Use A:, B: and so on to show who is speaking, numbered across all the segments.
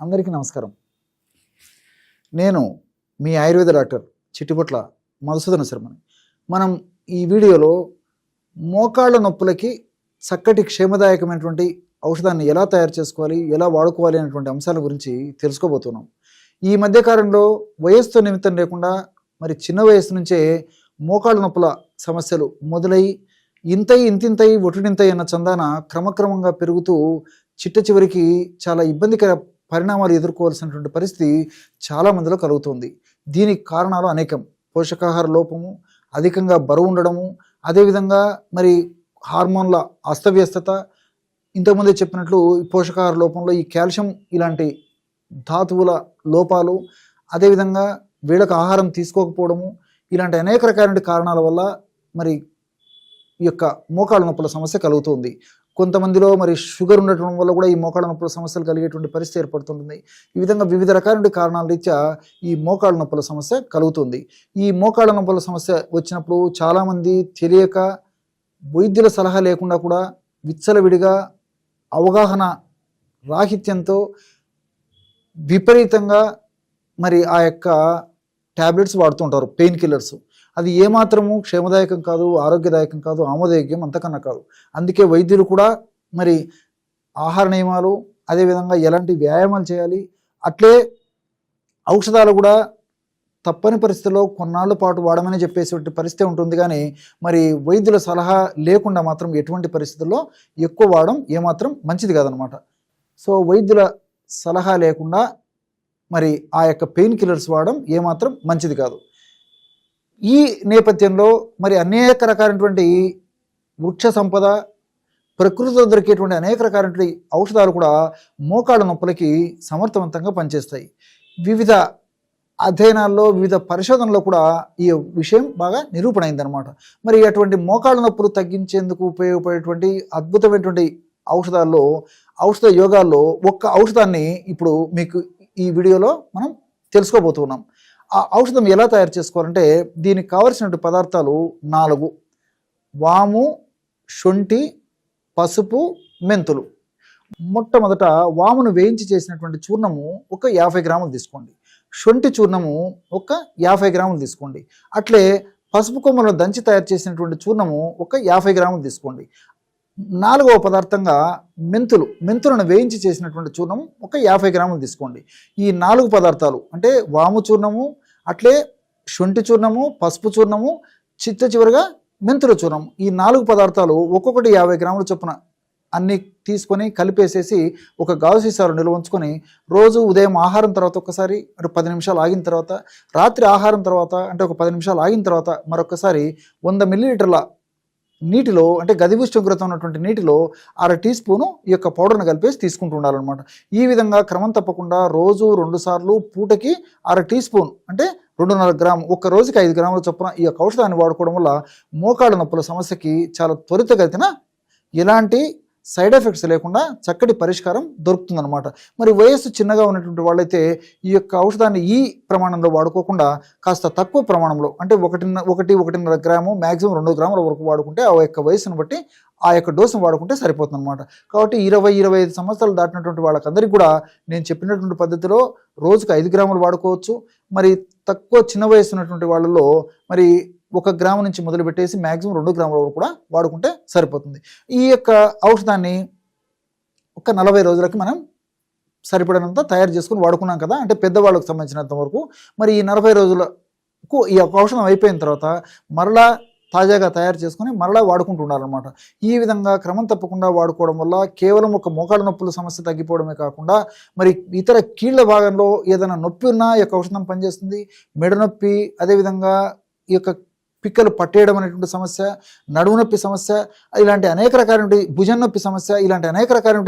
A: అందరికీ నమస్కారం. నేను మీ ఆయుర్వేద డాక్టర్ చిట్టిపొట్ల మధుసూదన శర్మని. మనం ఈ వీడియోలో మోకాళ్ళ నొప్పులకి చక్కటి క్షేమదాయకమైనటువంటి ఔషధాన్ని ఎలా తయారు చేసుకోవాలి ఎలా వాడుకోవాలి అనేటువంటి అంశాల గురించి తెలుసుకోబోతున్నాం. ఈ మధ్యకాలంలో వయస్సుతో నిమిత్తం లేకుండా మరి చిన్న వయసు నుంచే మోకాళ్ళ నొప్పుల సమస్యలు మొదలై ఇంతై ఇంతింతై ఒటుడింతై అన్న చందాన క్రమక్రమంగా పెరుగుతూ చిట్ట చివరికి చాలా ఇబ్బందికర పరిణామాలు ఎదుర్కోవాల్సినటువంటి పరిస్థితి చాలా మందిలో కలుగుతుంది. దీనికి కారణాలు అనేకం. పోషకాహార లోపము అధికంగా బరువు ఉండడము అదేవిధంగా మరి హార్మోన్ల అస్తవ్యస్తత. ఇంతకుముందే చెప్పినట్లు పోషకాహార లోపంలో ఈ కాల్షియం ఇలాంటి ధాతువుల లోపాలు అదేవిధంగా వీళ్ళకు ఆహారం తీసుకోకపోవడము ఇలాంటి అనేక రకాలైన కారణాల వల్ల మరి ఈ యొక్క మోకాళ్ళ నొప్పుల సమస్య కలుగుతుంది. కొంతమందిలో మరి షుగర్ ఉండటం వల్ల కూడా ఈ మోకాళ్ళ నొప్పుల సమస్యలు కలిగేటువంటి పరిస్థితి ఏర్పడుతుంటుంది. ఈ విధంగా వివిధ రకాలైన కారణాల రీత్యా ఈ మోకాళ్ళ నొప్పుల సమస్య కలుగుతుంది. ఈ మోకాళ్ళ నొప్పుల సమస్య వచ్చినప్పుడు చాలామంది తెలియక వైద్యుల సలహా లేకుండా కూడా విచ్చలవిడిగా అవగాహన రాహిత్యంతో విపరీతంగా మరి ఆ యొక్క ట్యాబ్లెట్స్ వాడుతుంటారు పెయిన్ కిల్లర్స్. అది ఏమాత్రము క్షేమదాయకం కాదు ఆరోగ్యదాయకం కాదు ఆమోదయోగ్యం అంతకన్నా కాదు. అందుకే వైద్యులు కూడా మరి ఆహార నియమాలు అదేవిధంగా ఎలాంటి వ్యాయామాలు చేయాలి. అట్లే ఔషధాలు కూడా తప్పని పరిస్థితుల్లో కొన్నాళ్ళ పాటు వాడమని చెప్పేసేటువంటి పరిస్థితి ఉంటుంది కానీ మరి వైద్యుల సలహా లేకుండా మాత్రం ఎటువంటి పరిస్థితుల్లో ఎక్కువ వాడడం ఏమాత్రం మంచిది కాదనమాట. సో వైద్యుల సలహా లేకుండా మరి ఆ యొక్క పెయిన్ కిల్లర్స్ వాడడం ఏమాత్రం మంచిది కాదు. ఈ నేపథ్యంలో మరి అనేక రకాలైనటువంటి వృక్ష సంపద ప్రకృతిలో దొరికేటువంటి అనేక రకాలైనటువంటి ఔషధాలు కూడా మోకాళ్ళ నొప్పులకి సమర్థవంతంగా పనిచేస్తాయి. వివిధ అధ్యయనాల్లో వివిధ పరిశోధనలో కూడా ఈ విషయం బాగా నిరూపణ అయిందనమాట మరి అటువంటి మోకాళ్ళ నొప్పులు తగ్గించేందుకు ఉపయోగపడేటువంటి అద్భుతమైనటువంటి ఔషధాల్లో ఔషధ యోగాల్లో ఒక్క ఔషధాన్ని ఇప్పుడు మీకు ఈ వీడియోలో మనం తెలుసుకోబోతున్నాం. ఆ ఔషధం ఎలా తయారు చేసుకోవాలంటే దీనికి కావలసినటువంటి పదార్థాలు నాలుగు. వాము శొంఠి పసుపు మెంతులు. మొట్టమొదట వామును వేయించి చేసినటువంటి చూర్ణము ఒక యాభై గ్రాములు తీసుకోండి. శొంఠి చూర్ణము ఒక యాభై గ్రాములు తీసుకోండి. అట్లే పసుపు కొమ్మలను దంచి తయారు చేసినటువంటి చూర్ణము ఒక యాభై గ్రాములు తీసుకోండి. నాలుగవ పదార్థంగా మెంతులు మెంతులను వేయించి చేసినటువంటి చూర్ణం ఒక యాభై గ్రాములు తీసుకోండి. ఈ నాలుగు పదార్థాలు అంటే వాము చూర్ణము అట్లే శొంఠి చూర్ణము పసుపు చూర్ణము చిత్త చివరిగా మెంతుల చూర్ణం ఈ నాలుగు పదార్థాలు ఒక్కొక్కటి యాభై గ్రాముల చొప్పున అన్ని తీసుకొని కలిపేసేసి ఒక గాజు సీసాలు నిల్వ ఉంచుకొని రోజు ఉదయం ఆహారం తర్వాత ఒకసారి అంటే పది నిమిషాలు ఆగిన తర్వాత రాత్రి ఆహారం తర్వాత అంటే ఒక పది నిమిషాలు ఆగిన తర్వాత మరొకసారి వంద మిల్లీలీటర్ల నీటిలో అంటే గది ఉష్ణోగ్రత ఉన్నటువంటి నీటిలో అర టీ స్పూను ఈ యొక్క పౌడర్ను కలిపేసి తీసుకుంటూ ఉండాలన్నమాట. ఈ విధంగా క్రమం తప్పకుండా రోజు రెండు సార్లు పూటకి అర టీ స్పూన్ అంటే రెండున్నర గ్రాము ఒక్క రోజుకి ఐదు గ్రాముల చొప్పున ఈ యొక్క ఔషధాన్ని వాడుకోవడం వల్ల మోకాళ్ళ నొప్పుల సమస్యకి చాలా త్వరితగతిన ఎలాంటి సైడ్ ఎఫెక్ట్స్ లేకుండా చక్కటి పరిష్కారం దొరుకుతుందన్నమాట. మరి వయస్సు చిన్నగా ఉన్నటువంటి వాళ్ళైతే ఈ యొక్క ఔషధాన్ని ఈ ప్రమాణంలో వాడుకోకుండా కాస్త తక్కువ ప్రమాణంలో అంటే ఒకటిన్న ఒకటి ఒకటిన్నర గ్రాము మ్యాక్సిమం రెండు గ్రాముల వరకు వాడుకుంటే ఆ యొక్క వయసును బట్టి ఆ యొక్క డోసును వాడుకుంటే సరిపోతుంది అనమాట కాబట్టి ఇరవై ఇరవై ఐదు సంవత్సరాలు దాటినటువంటి వాళ్ళకందరికీ కూడా నేను చెప్పినటువంటి పద్ధతిలో రోజుకు ఐదు గ్రాములు వాడుకోవచ్చు. మరి తక్కువ చిన్న వయసు ఉన్నటువంటి వాళ్ళలో మరి ఒక గ్రాము నుంచి మొదలుపెట్టేసి మ్యాక్సిమం రెండు గ్రాముల వరకు కూడా వాడుకుంటే సరిపోతుంది. ఈ యొక్క ఔషధాన్ని ఒక నలభై రోజులకి మనం సరిపడినంత తయారు చేసుకుని వాడుకున్నాం కదా అంటే పెద్దవాళ్ళకు సంబంధించినంత వరకు. మరి ఈ నలభై రోజులకు ఈ యొక్క ఔషధం అయిపోయిన తర్వాత మరలా తాజాగా తయారు చేసుకుని మరలా వాడుకుంటూ ఉండాలన్నమాట ఈ విధంగా క్రమం తప్పకుండా వాడుకోవడం వల్ల కేవలం ఒక మోకాళ్ళ నొప్పుల సమస్య తగ్గిపోవడమే కాకుండా మరి ఇతర కీళ్ళ భాగంలో ఏదైనా నొప్పి ఉన్నా ఈ యొక్క ఔషధం పనిచేస్తుంది. మెడ నొప్పి అదేవిధంగా ఈ యొక్క పిక్కలు పట్టేయడం అనేటువంటి సమస్య నడుము నొప్పి సమస్య ఇలాంటి అనేక రకాలైన భుజం నొప్పి సమస్య ఇలాంటి అనేక రకాలైన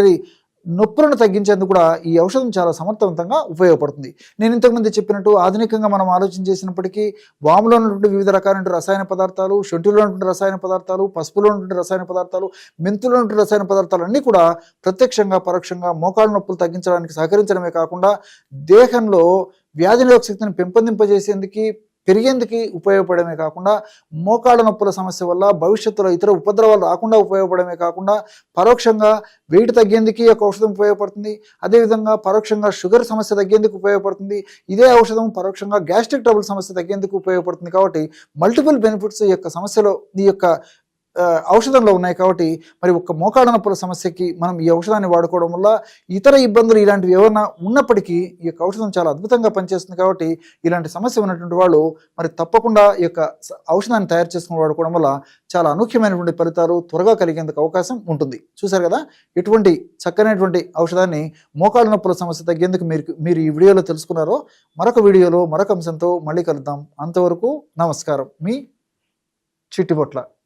A: నొప్పులను తగ్గించేందుకు కూడా ఈ ఔషధం చాలా సమర్థవంతంగా ఉపయోగపడుతుంది. నేను ఇంతకుముందు చెప్పినట్టు ఆధునికంగా మనం ఆలోచన చేసినప్పటికీ వాములో ఉన్నటువంటి వివిధ రకాలైన రసాయన పదార్థాలు షొంటిలో ఉన్నటువంటి రసాయన పదార్థాలు పసుపులో ఉన్నటువంటి రసాయన పదార్థాలు మెంతులో ఉన్నటువంటి రసాయన పదార్థాలు అన్నీ కూడా ప్రత్యక్షంగా పరోక్షంగా మోకాళ్ళ నొప్పులు తగ్గించడానికి సహకరించడమే కాకుండా దేహంలో వ్యాధి నిరోధక శక్తిని పెంపొందింపజేసేందుకు పెరిగేందుకు ఉపయోగపడమే కాకుండా మోకాళ్ళ నొప్పుల సమస్య వల్ల భవిష్యత్తులో ఇతర ఉపద్రవాలు రాకుండా ఉపయోగపడమే కాకుండా పరోక్షంగా వెయిట్ తగ్గేందుకు ఈ యొక్క ఔషధం ఉపయోగపడుతుంది. అదేవిధంగా పరోక్షంగా షుగర్ సమస్య తగ్గేందుకు ఉపయోగపడుతుంది. ఇదే ఔషధం పరోక్షంగా గ్యాస్ట్రిక్ ట్రబుల్ సమస్య తగ్గేందుకు ఉపయోగపడుతుంది కాబట్టి మల్టిపుల్ బెనిఫిట్స్ ఈ యొక్క సమస్యలో ఈ యొక్క ఔషధంలో ఉన్నాయి కాబట్టి మరి ఒక మోకాళ్ళ నొప్పుల సమస్యకి మనం ఈ ఔషధాన్ని వాడుకోవడం వల్ల ఇతర ఇబ్బందులు ఇలాంటివి ఏమైనా ఉన్నప్పటికీ ఈ యొక్క ఔషధం చాలా అద్భుతంగా పనిచేస్తుంది కాబట్టి ఇలాంటి సమస్య ఉన్నటువంటి వాళ్ళు మరి తప్పకుండా ఈ యొక్క ఔషధాన్ని తయారు చేసుకుని వాడుకోవడం వల్ల చాలా అనూహ్యమైనటువంటి ఫలితాలు త్వరగా కలిగేందుకు అవకాశం ఉంటుంది. చూసారు కదా? ఇటువంటి చక్కనైనటువంటి ఔషధాన్ని మోకాళ్ళ నొప్పుల సమస్య తగ్గేందుకు మీరు మీరు ఈ వీడియోలో తెలుసుకున్నారో మరొక వీడియోలో మరొక అంశంతో మళ్ళీ కలుద్దాం. అంతవరకు నమస్కారం. మీ చిట్టిబొట్ల.